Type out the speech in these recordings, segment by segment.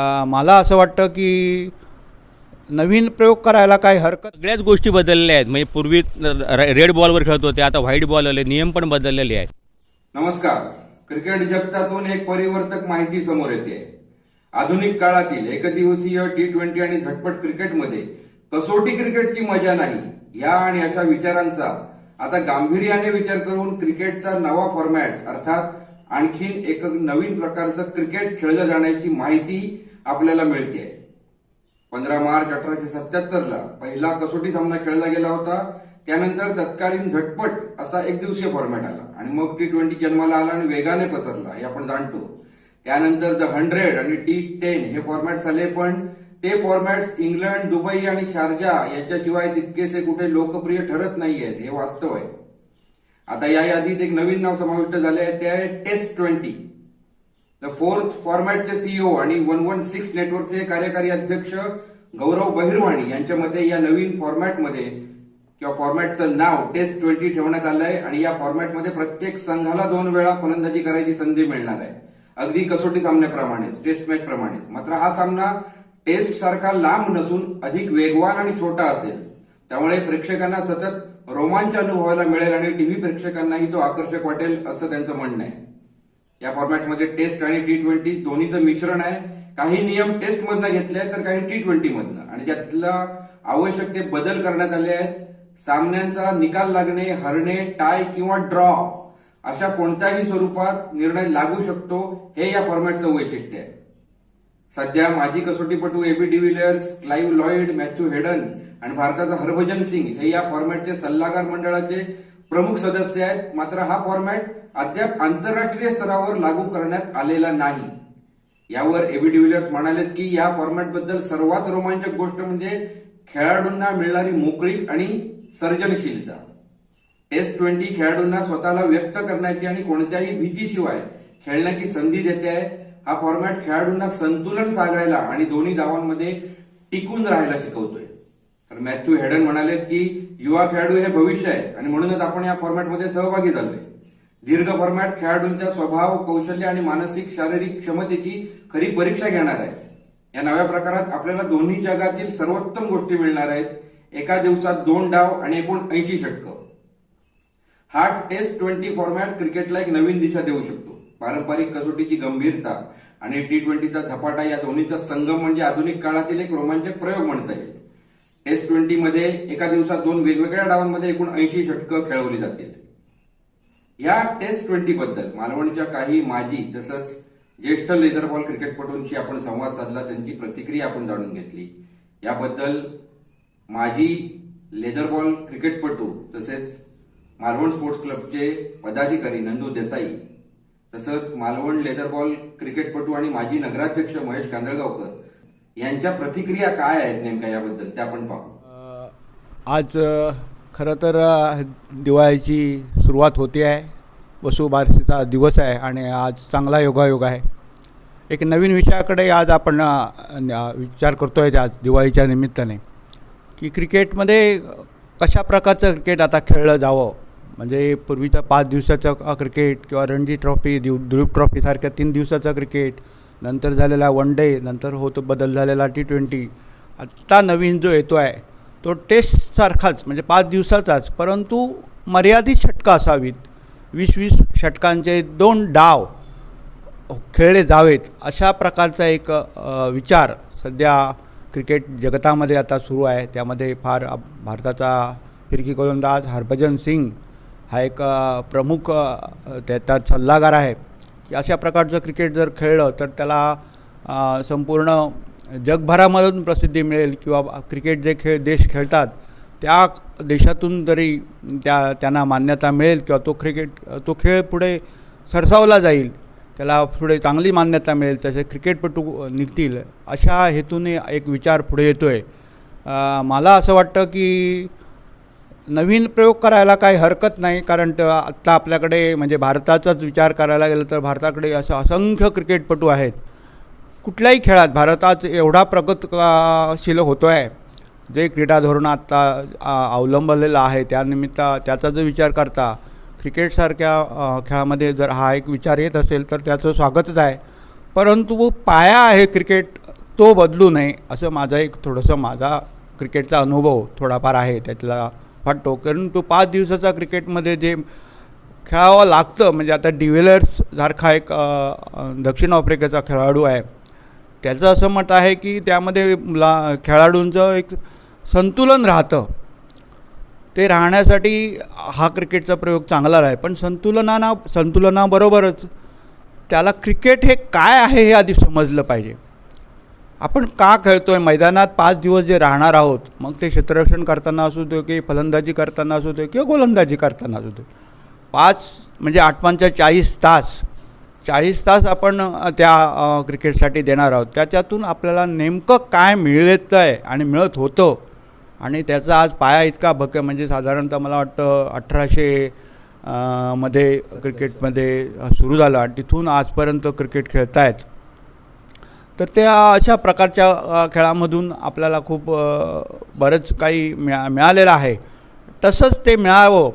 मला असं वाटतं की नवीन प्रयोग करायला काही हरकत सगळ्याच गोष्टी बदलल्या आहेत. म्हणजे पूर्वी रेड बॉलवर खेळत होते आता व्हाईट बॉल आले नियम पण बदललेले आहेत. नमस्कार. क्रिकेट जगतातून एक परिवर्तक माहिती समोर येते. आधुनिक काळातील एकदिवसीय टी ट्वेंटी आणि झटपट क्रिकेटमध्ये कसोटी क्रिकेटची मजा नाही या आणि अशा विचारांचा आता गांभीर्याने विचार करून क्रिकेटचा नवा फॉर्मॅट अर्थात आणखीन एक नवीन प्रकारचं क्रिकेट खेळलं जाण्याची माहिती आपल्याला मिळते. पंधरा मार्च अठराशे सत्याहत्तर ला पहिला कसोटी सामना खेळला गेला होता. त्यानंतर तत्कालीन झटपट असा एक दिवसीय फॉर्मॅट आला. आणि मग टी ट्वेंटी जन्माला आला आणि वेगाने पसरला हे आपण जाणतो. त्यानंतर द हंड्रेड आणि टी टेन हे फॉर्मॅट आले पण ते फॉर्मॅट्स इंग्लंड दुबई आणि शारजा याच्याशिवाय तितकेसे कुठे लोकप्रिय ठरत नाहीयेत हे वास्तव आहे. आता या यादीत एक नवीन नाव समाविष्ट झाले आहे ते आहे टेस्ट ट्वेंटी द फोर्थ फॉर्मॅटचे सीईओ आणि वन वन सिक्स नेटवर्कचे कार्यकारी अध्यक्ष गौरव बहिरवाणी यांच्या मते या नवीन फॉर्मॅटमध्ये किंवा फॉर्मॅटचं नाव टेस्ट ट्वेंटी ठेवण्यात आलंय आणि या फॉर्मॅटमध्ये प्रत्येक संघाला दोन वेळा फलंदाजी करायची संधी मिळणार आहे. अगदी कसोटी सामन्याप्रमाणेच टेस्ट मॅच प्रमाणेच. मात्र हा सामना टेस्ट सारखा लांब नसून अधिक वेगवान आणि छोटा असेल. त्यामुळे प्रेक्षकांना सतत रोमांच अनुभवायला मिळेल आणि टीव्ही प्रेक्षकांनाही तो आकर्षक वाटेल असं त्यांचं म्हणणं आहे. या फॉर्मॅटमध्ये टेस्ट आणि टी ट्वेंटी दोन्हीचं मिश्रण आहे. काही नियम टेस्ट मधनं घेतले आहेत तर काही टी ट्वेंटी मधनं. आणि त्यातला आवश्यक ते बदल करण्यात आले आहेत. सामन्यांचा निकाल लागणे हरणे टाय किंवा ड्रॉ अशा कोणत्याही स्वरूपात निर्णय लागू शकतो हे या फॉर्मॅटचं वैशिष्ट्य आहे. सध्या माजी कसोटीपटू AB de Villiers Clive Lloyd Matthew Hayden आणि भारताचा हरभजन सिंग हे या फॉर्मॅटचे सल्लागार मंडळाचे प्रमुख सदस्य आहेत मात्र हा फॉर्मॅट अद्याप आंतरराष्ट्रीय स्तरावर लागू करण्यात आलेला नाही. यावर एबी डिव्हिलियर्स म्हणालेत की या फॉर्मॅटबद्दल सर्वात रोमांचक गोष्ट म्हणजे खेळाडूंना मिळणारी मोकळीक आणि सर्जनशीलता. टेस्ट ट्वेंटी खेळाडूंना स्वतःला व्यक्त करण्याची आणि कोणत्याही भीतीशिवाय खेळण्याची संधी देते आहे. हा फॉर्मॅट खेळाडूंना संतुलन साधायला आणि दोन्ही धावांमध्ये टिकून राहायला शिकवतोय. तर मॅथ्यू हेडन म्हणालेत की युवा खेळाडू हे भविष्य आहे. आणि म्हणूनच आपण या फॉर्मॅटमध्ये सहभागी झालोय. दीर्घ फॉर्मॅट खेळाडूंच्या स्वभाव कौशल्य आणि मानसिक शारीरिक क्षमतेची खरी परीक्षा घेणार आहे. या नव्या प्रकारात आपल्याला दोन्ही जगातील सर्वोत्तम गोष्टी मिळणार आहेत. एका दिवसात दोन डाव आणि एकूण ऐंशी षटकं. हा टेस्ट ट्वेंटी फॉर्मॅट क्रिकेटला एक नवीन दिशा देऊ शकतो. पारंपरिक कसोटीची गंभीरता आणि टी ट्वेंटीचा झपाटा या दोन्हीचा संगम म्हणजे आधुनिक काळातील एक रोमांचक प्रयोग म्हणता येईल. टेस्ट ट्वेंटी मध्ये एका दिवसात दोन वेगवेगळ्या डावांमध्ये एकूण ऐंशी षटकं खेळवली जातील. या टेस्ट ट्वेंटी बद्दल मालवणच्या काही माजी तसंच ज्येष्ठ लेदर बॉल क्रिकेटपटूंशी आपण संवाद साधला त्यांची प्रतिक्रिया आपण जाणून घेतली. याबद्दल माजी लेदर बॉल क्रिकेटपटू तसेच मालवण स्पोर्ट्स क्लबचे पदाधिकारी नंदू देसाई तसंच मालवण लेदर बॉल क्रिकेटपटू आणि माजी नगराध्यक्ष महेश कांदळगावकर यांच्या प्रतिक्रिया काय आहेत नेमक्या याबद्दल? त्या आपण पाहू. आज खरं तर दिवाळीची सुरुवात होते आहे. वसुबारसीचा दिवस आहे आणि आज चांगला योगायोग आहे. एक नवीन विषयाकडे आज आपण विचार करतो आहे आज दिवाळीच्या निमित्ताने. की क्रिकेटमध्ये कशा प्रकारचं क्रिकेट आता खेळलं जावं? म्हणजे पूर्वीचं पाच दिवसाचं क्रिकेट किंवा रणजी ट्रॉफी दिव दुलीप ट्रॉफीसारख्या तीन दिवसाचं क्रिकेट नंतर झालेला वन डे नंतर होतो बदल झालेला टी ट्वेंटी आत्ता नवीन जो येतो आहे तो टेस्टसारखाच म्हणजे पाच दिवसाचाच परंतु मर्यादित षटकं असावीत. वीस वीस षटकांचे दोन डाव खेळले जावेत अशा प्रकारचा एक विचार सध्या क्रिकेट जगतामध्ये आता सुरू आहे. त्यामध्ये फार भारताचा फिरकी गोलंदाज हरभजन सिंग हा एक प्रमुख त्याचा सल्लागार आहे. की अशा प्रकारचं क्रिकेट जर खेळलं तर त्याला संपूर्ण जगभरामधून प्रसिद्धी मिळेल किंवा क्रिकेट जे खेळ देश खेळतात त्या देशातून जरी त्या त्यांना मान्यता मिळेल किंवा तो क्रिकेट तो खेळ पुढे सरसावला जाईल त्याला पुढे चांगली मान्यता मिळेल तसे क्रिकेटपटू निघतील अशा हेतूने एक विचार पुढे येतो आहे मला असं वाटतं की नवीन प्रयोग करायला काही हरकत नाही कारण आत्ता आपल्याकडे म्हणजे भारताचाच विचार करायला गेलं तर भारताकडे असं असंख्य क्रिकेटपटू आहेत. कुठल्याही खेळात भारत आज एवढा प्रगतशील होतो आहे जे क्रीडा धोरण आत्ता अवलंबलेलं आहे त्यानिमित्त त्याचा जर विचार करता क्रिकेटसारख्या खेळामध्ये जर हा एक विचार येत असेल तर त्याचं स्वागतच आहे. परंतु पाया आहे क्रिकेट तो बदलू नये असं माझा एक थोडंसं माझा क्रिकेटचा अनुभव थोडाफार आहे त्यातला फाटतो कारण तो पाच दिवसाचा क्रिकेटमध्ये जे खेळावं लागतं म्हणजे आता डिव्हिलर्स सारखा एक दक्षिण आफ्रिकेचा खेळाडू आहे. त्याचं असं मत आहे की त्यामध्ये ला खेळाडूंचं एक संतुलन राहतं. ते राहण्यासाठी हा क्रिकेटचा प्रयोग चांगला आहे. पण संतुलनाना संतुलनाबरोबरच त्याला क्रिकेट हे काय आहे हे आधी समजलं पाहिजे. आपण का खेळतो आहे मैदानात पाच दिवस जे राहणार आहोत मग ते क्षेत्ररक्षण करताना असू दे की फलंदाजी करताना असू दे किंवा गोलंदाजी करताना असू दे. पाच म्हणजे आठ चाळीस तास चाळीस तास आपण त्या क्रिकेटसाठी देणार आहोत. त्याच्यातून आपल्याला नेमकं काय मिळत आहे आणि मिळत होतं आणि त्याचा आज पाया इतका भक्क म्हणजे साधारणतः मला वाटतं अठराशे मध्ये क्रिकेटमध्ये सुरू झालं आणि तिथून आजपर्यंत क्रिकेट खेळत आहेत तर त्या अशा प्रकारच्या खेळामधून आपल्याला खूप बरंच काही मिळा मिळालेलं आहे. तसंच ते मिळावं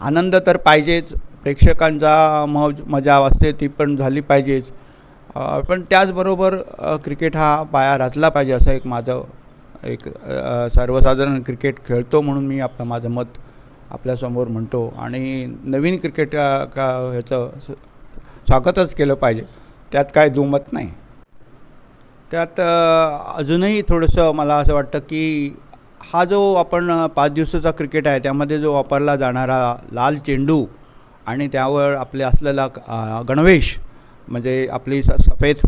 आनंद तर पाहिजेच. प्रेक्षकांचा मौज मजा असते ती पण झाली पाहिजेच. पण त्याचबरोबर क्रिकेट हा पाया रचला पाहिजे असं एक माझं एक सर्वसाधारण क्रिकेट खेळतो म्हणून मी आपलं माझं मत आपल्यासमोर म्हणतो. आणि नवीन क्रिकेट का ह्याचं स्वागतच केलं पाहिजे. त्यात काय दुमत नाही. त्यात अजूनही थोडंसं मला असं वाटतं की हा जो आपण पाच दिवसाचा क्रिकेट आहे त्यामध्ये जो वापरला जाणारा लाल चेंडू आणि त्यावर आपले असलेला गणवेश म्हणजे आपली स सफेद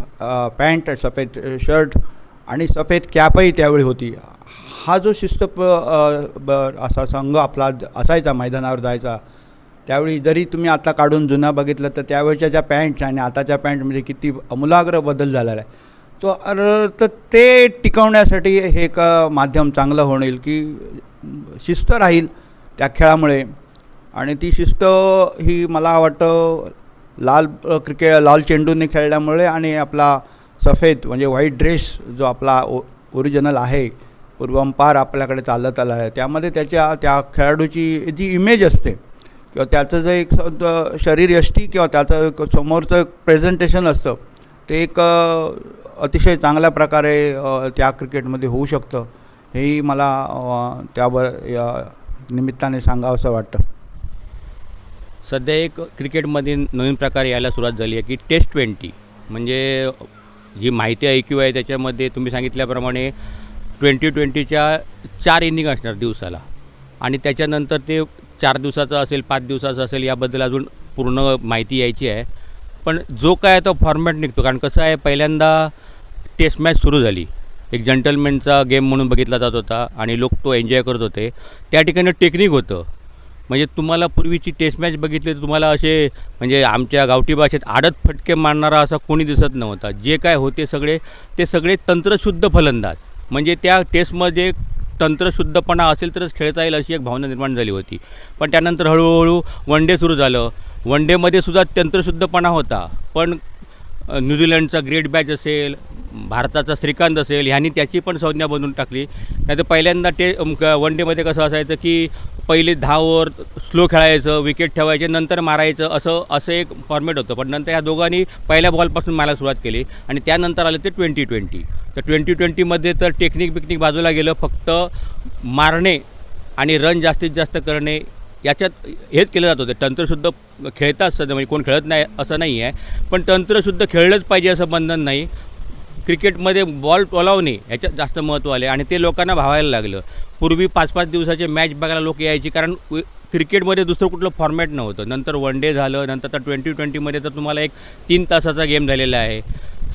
पॅन्ट सफेद शर्ट आणि सफेद कॅपही त्यावेळी होती. हा जो शिस्त प ब असा संघ आपला असायचा मैदानावर जायचा त्यावेळी जरी तुम्ही आता काढून जुना बघितलं तर त्यावेळच्या ज्या पॅन्ट्स आणि आताच्या पॅन्टमध्ये किती अमूलाग्र बदल झालेला आहे. तो अर- तर ते टिकवण्यासाठी हे एक माध्यम चांगलं होईल की शिस्त राहील त्या खेळामुळे. आणि ती शिस्त ही मला वाटतं लाल क्रिकेट लाल चेंडूने खेळल्यामुळे आणि आपला सफेद म्हणजे व्हाईट ड्रेस जो आपला ओ ओरिजिनल आहे पूर्वंपार आपल्याकडे चालत आला आहे त्यामध्ये त्याच्या त्या खेळाडूची जी इमेज असते किंवा त्याचं जे एक शरीर यष्टी किंवा त्याचं समोरचं प्रेझेंटेशन असतं ते एक अतिशय चांगल्या प्रकारे त्या क्रिकेटमध्ये होऊ शकतं. हेही मला त्यावर या निमित्ताने सांगावंसं वाटतं. सध्या एक क्रिकेटमध्ये नवीन प्रकार यायला सुरुवात झाली आहे की टेस्ट ट्वेंटी. म्हणजे जी माहिती ऐक्यू आहे त्याच्यामध्ये तुम्ही सांगितल्याप्रमाणे ट्वेंटी ट्वेंटीच्या चार इनिंग असणार दिवसाला. आणि त्याच्यानंतर ते चार दिवसाचं असेल पाच दिवसाचं असेल याबद्दल अजून पूर्ण माहिती यायची आहे. पण जो काय तो फॉर्मॅट निघतो कारण कसं आहे पहिल्यांदा टेस्ट मॅच सुरू झाली. एक जंटलमॅनचा गेम म्हणून बघितला जात होता आणि लोक तो एन्जॉय करत होते. त्या ठिकाणी टेक्निक होतं. म्हणजे तुम्हाला पूर्वीची टेस्ट मॅच बघितली तर तुम्हाला असे म्हणजे आमच्या गावठी भाषेत आडत फटके मारणारा असा कोणी दिसत नव्हता. जे काय होते सगळे ते सगळे तंत्रशुद्ध फलंदाज. म्हणजे त्या टेस्टमध्ये तंत्रशुद्धपणा असेल तरच खेळता येईल अशी एक भावना निर्माण झाली होती. पण त्यानंतर हळूहळू वन डे सुरू झालं. वन डेमध्ये सुद्धा तंत्रशुद्धपणा होता. पण न्यूझीलंडचा ग्रेट बॅच असेल भारताचा श्रीकांत असेल ह्यांनी त्याची पण संज्ञा बनवून टाकली. नाही तर पहिल्यांदा टे वन डेमध्ये कसं असायचं की पहिले दहा ओव्हर स्लो खेळायचं विकेट ठेवायचे नंतर मारायचं असं असं एक फॉर्मेट होतं. पण नंतर ह्या दोघांनी पहिल्या बॉलपासून मारायला सुरुवात केली आणि त्यानंतर आलं ते ट्वेंटी ट्वेंटी तर ट्वेंटी ट्वेंटीमध्ये तर टेक्निक बिकनिक बाजूला गेलं फक्त मारणे आणि रन जास्तीत जास्त करणे याच्यात हेच केलं जात होतं. तंत्रशुद्ध खेळता असतं म्हणजे कोण खेळत नाही असं नाही आहे. पण तंत्रशुद्ध खेळलंच पाहिजे असं बंधन नाही. क्रिकेटमध्ये बॉल टोलावणे याच्यात जास्त महत्त्व आले आणि ते लोकांना भावायला लागलं. पूर्वी पाच पाच दिवसाचे मॅच बघायला लोक यायची कारण उ- क्रिकेटमध्ये दुसरं कुठलं फॉर्मॅट नव्हतं. नंतर वन डे झालं नंतर तर ट्वेंटी ट्वेंटीमध्ये तर तुम्हाला एक तीन तासाचा गेम झालेला आहे.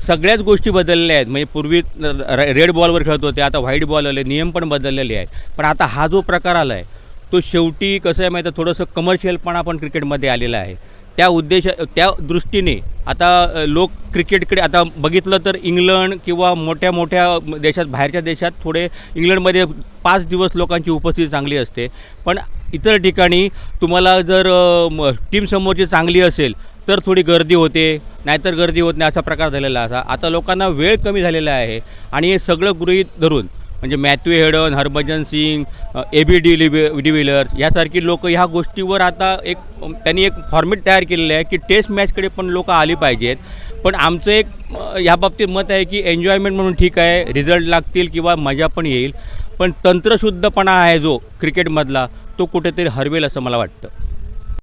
सगळ्याच गोष्टी बदलल्या आहेत. म्हणजे पूर्वी रेड बॉलवर खेळत होते आता व्हाईट बॉल आले नियम पण बदललेले आहेत. पण आता हा जो प्रकार आला आहे तो शेवटी कसं आहे माहिती आहे? थोडंसं कमर्शियलपणा पण क्रिकेटमध्ये आलेला आहे. त्या उद्देश त्या दृष्टीने आता लोक क्रिकेटकडे आता बघितलं तर इंग्लंड किंवा मोठ्या मोठ्या देशात बाहेरच्या देशात थोडे इंग्लंडमध्ये पाच दिवस लोकांची उपस्थिती चांगली असते. पण इतर ठिकाणी तुम्हाला जर टीमसमोरची चांगली असेल तर थोडी गर्दी होते. नाहीतर गर्दी होत नाही असा प्रकार झालेला असा. आता लोकांना वेळ कमी झालेला आहे. आणि हे सगळं गृहीत धरून म्हणजे Matthew Hayden Harbhajan Singh A B D लिव्हि de Villiers यासारखी लोक ह्या गोष्टीवर आता एक त्यांनी एक फॉर्मेट तयार केलेलं आहे की टेस्ट मॅचकडे पण लोक आली पाहिजेत. पण आमचं एक ह्या बाबतीत मत आहे की एन्जॉयमेंट म्हणून ठीक आहे रिझल्ट लागतील किंवा मजा पण येईल. पण तंत्रशुद्धपणा आहे जो क्रिकेटमधला तो कुठेतरी हरवेल असं मला वाटतं.